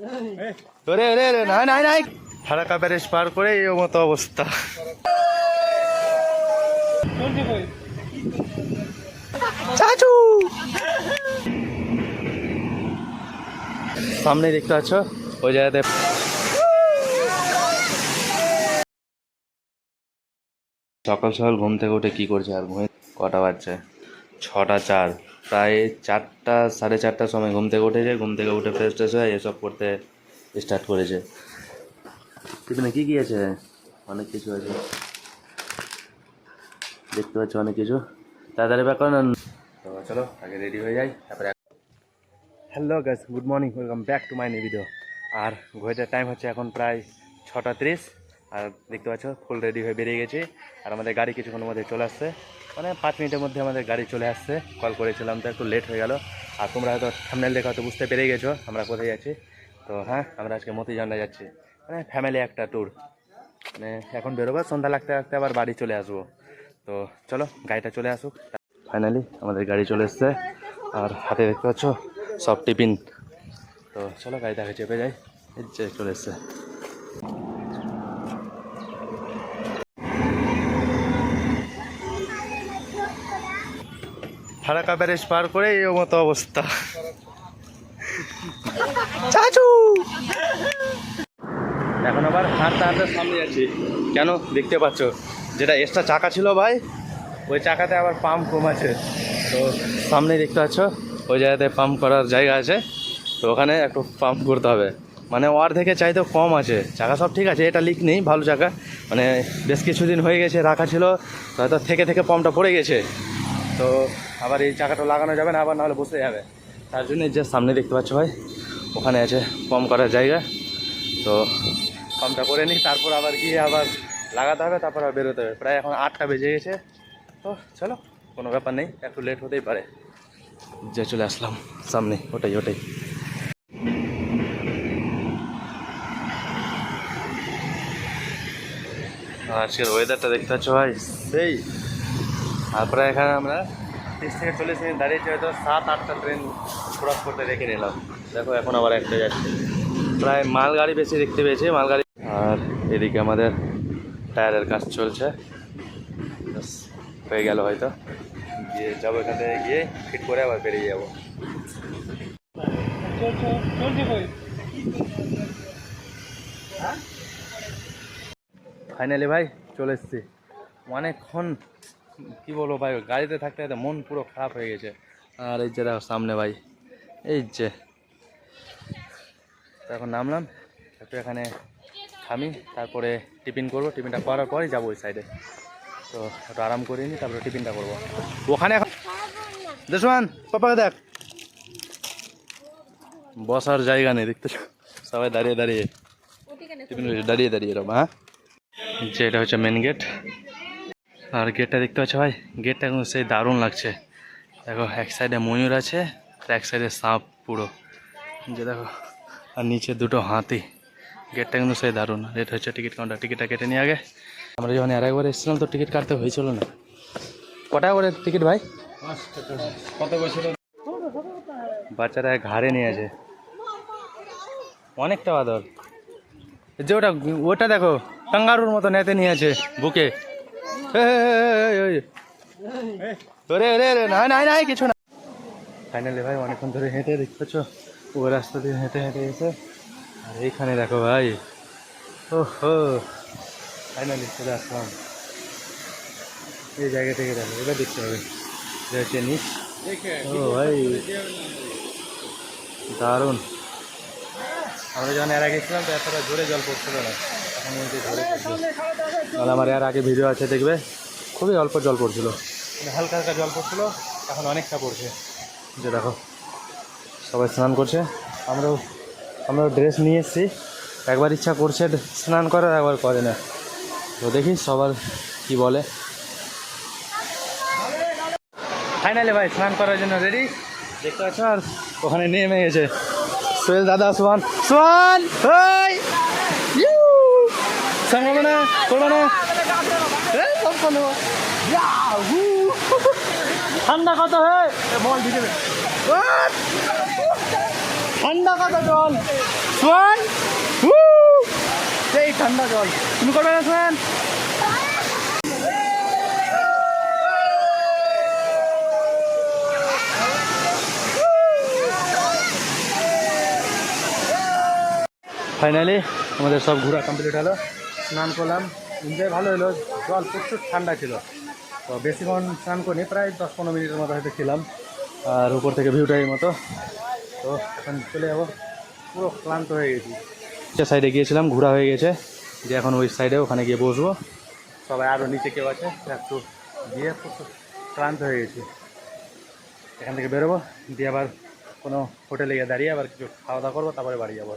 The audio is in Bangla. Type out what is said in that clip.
ওরে ওরে ওরে না না না ফারাকা ব্যারেজ পার করে এই মতো অবস্থা। চাচু! সামনে দেখতে পাচ্ছ, ওই জায়গাতে সকাল সকাল ঘুম থেকে উঠে কি করছে আর ঘুমে কটা বাজছে? ছটা চার। প্রায় চারটা, সাড়ে চারটার সময় ঘুম থেকে উঠেছে, ঘুম থেকে উঠে ফ্রেশ ট্রেশ হয়ে এসব করতে স্টার্ট করেছে। টিফিনে কী কী আছে? অনেক কিছু আছে। দেখতে পাচ্ছ অনেক কিছু। তাড়াতাড়ি ব্যাক করেন তো চলো, আগে রেডি হয়ে যাই, তারপরে hello guys good morning welcome back to my new আর ঘড়িটার টাইম হচ্ছে এখন প্রায় ছটা তিরিশ। আর দেখতে পাচ্ছ ফুল রেডি হয়ে বেরিয়ে গেছি। আর আমাদের গাড়ি কিছুক্ষণের মধ্যে চলে আসছে। মানে পাঁচ মিনিটের মধ্যে আমাদের গাড়ি চলে আসছে। কল করেছিলাম তো একটু লেট হয়ে গেল। আর তোমরা হয়তো সামনের দেখে হয়তো বুঝতে পেরে গেছো আমরা কোথায় যাচ্ছি তো হ্যাঁ আমরা আজকে মতিঝান্ডা যাচ্ছি। মানে ফ্যামিলি একটা ট্যুর মানে এখন বেরোবো, সন্ধ্যা লাগতে লাগতে আবার বাড়ি চলে আসব। তো চলো, গাড়িটা চলে আসুক। ফাইনালি আমাদের গাড়ি চলে এসছে। আর হাতে দেখতে পাচ্ছ, সব টিফিন। তো চলো গাড়িটাকে চেপে যাই। এই চলে এসছে। ফারাকা ব্যারেজ পার করে এই মতো অবস্থা। চাচু! এখন আবার হাঁটতে হাঁটতে সামনে যাচ্ছি কেন দেখতে পাচ্ছ? যেটা এক্সট্রা চাকা ছিল ভাই ওই চাকাতে আবার পাম্প কম আছে তো সামনে দেখতে পাচ্ছ ওই জায়গাতে পাম্প করার জায়গা আছে। তো ওখানে একটু পাম্প করতে হবে। মানে ওয়ার থেকে চাইতে কম আছে। চাকা সব ঠিক আছে এটা লিক নেই ভালো চাকা। মানে বেশ কিছুদিন হয়ে গেছে রাখা ছিল। হয়তো থেকে থেকে পাম্পটা পড়ে গেছে। তো আবার এই চাকাটা লাগানো যাবে না, আবার নাহলে বসে যাবে। তার জন্য যে সামনে দেখতে পাচ্ছ ভাই, ওখানে আছে পাম্প করার জায়গা। তো পাম্পটা করে নিই, তারপর আবার গিয়ে আবার লাগাতে হবে, তারপর আবার বেরোতে হবে। প্রায় এখন আটটা বেজে গেছে। তো চলো, কোনো ব্যাপার নেই, একটু লেট হতেই পারে। যে চলে আসলাম, সামনে, ওটাই ওটাই। আজকের ওয়েদারটা দেখতে পাচ্ছ ভাই, সেই তারপরে এখানে আমরা তিরিশ থেকে চল্লিশ মিনিট দাঁড়িয়েছি, হয়তো সাত, আটটা ট্রেন ক্রস করতে রেখে নিলাম। দেখো, এখন আবার একটা যাচ্ছে। প্রায় মালগাড়ি বেশি দেখতে পেয়েছি, মালগাড়ি আর এদিকে আমাদের টায়ারের কাজ চলছে। হয়ে গেল হয়তো। গিয়ে যাব এখান থেকে, গিয়ে ফিট করে আবার বেরিয়ে যাব। ফাইনালি ভাই, চলে এসছি। অনেকক্ষণ কি বলব ভাই গাড়িতে থাকতে থাকতে মন পুরো খারাপ হয়ে গেছে। আর এই যে দেখো সামনে ভাই এই যে। এখন নামলাম একটু এখানে থামি তারপরে টিফিন করব। টিফিনটা করার পরেই যাব ওই সাইডে তো একটু আরাম করে নিই তারপরে টিফিনটা করব। ওখানে এখন দেশমান পাপাকে দেখ। বসার জায়গা নেই দেখতে সবাই দাঁড়িয়ে দাঁড়িয়ে। টিফিন দাঁড়িয়ে দাঁড়িয়ে এরকম হ্যাঁ? যে এটা হচ্ছে মেন গেট আর গেটটা দেখতে পাচ্ছ ভাই? গেটটা কিন্তু সেই দারুণ লাগছে। দেখো এক সাইডে ময়ূর আছে আর এক সাইডে সাপ পুরো। যে দেখো আর নিচে দুটো হাতি। গেটটা কিন্তু সেই দারুণ। রেট হচ্ছে টিকিট কাউন্টার। টিকিটটা কেটে নিয়ে আগে আমরা যখন আর একবার এসেছিলাম তো টিকিট কাটতে হয়েছিল না। কটা করে টিকিট ভাই? কত বছর? বাচ্চারা ঘাড়ে নিয়ে আছে। অনেকটা বাদর যে ওটা ওটা দেখো কাঙ্গারুর মতো নেতে নিয়ে আছে বুকে। ওরে ওরে ওরে না না না কিছু না। ফাইনালি ভাই, অনেকক্ষণ ধরে হেঁটে দেখতে পাচ্ছ ওই রাস্তা দিয়ে হেঁটে হেঁটে এসে। আর এইখানে দেখো ভাই। ও হো ফাইনালি চলে আসলাম। এই জায়গা থেকে দেখো, এবার দেখতে হবে। হচ্ছে ও ভাই। দারুণ। আমরা যখন এর আগে ছিলাম, তো এতটা জোরে জল পড়ছিল না। এখন জোরে পড়ছে। তাহলে আমার এর আগে ভিডিও আছে দেখবে? খুবই অল্প জল পড়ছিল। মানে হালকা হালকা জল পড়ছিল এখন অনেকটা পড়ছে। যে দেখো সবাই স্নান করছে। আমরাও আমরাও ড্রেস নিয়ে এসেছি। একবার ইচ্ছা করছে স্নান করার একবার করে না। তো দেখি সবার কি বলে। ফাইনালি ভাই স্নান করার জন্য রেডি দেখতে পাচ্ছ? আর ওখানে নেমে গেছে। সোহেল দাদা সোহান। সোহান ইউ! করব। ইয়াহু! ঠান্ডা কত হে বল দিকে ঠান্ডা কথা জল সোয়ান সেই ঠান্ডা জল তুমি করবে না সোয়ান ফাইনালি আমাদের সব ঘোরা কমপ্লিট হলো। স্নান করলাম। এনজয় ভালো হলো। জল প্রচুর ঠান্ডা ছিল। তো বেশিক্ষণ স্নান করিনি, প্রায় দশ পনেরো মিনিটের মতো হয়তো ছিলাম আর উপর থেকে ভিউটা এই মতো। তো এখন চলে যাব। পুরো ক্লান্ত হয়ে গেছি। যে সাইডে গিয়েছিলাম, ঘোরা হয়ে গেছে। যে এখন ওই সাইডে ওখানে গিয়ে বসবো। সবাই আরও নিচে কেউ আছে একটু প্রচুর ক্লান্ত হয়ে গেছি। এখান থেকে বেরোবো। দিয়ে আবার কোনো হোটেলে গিয়ে দাঁড়িয়ে আবার কিছু খাওয়া দাওয়া করব, তারপরে বাড়ি যাব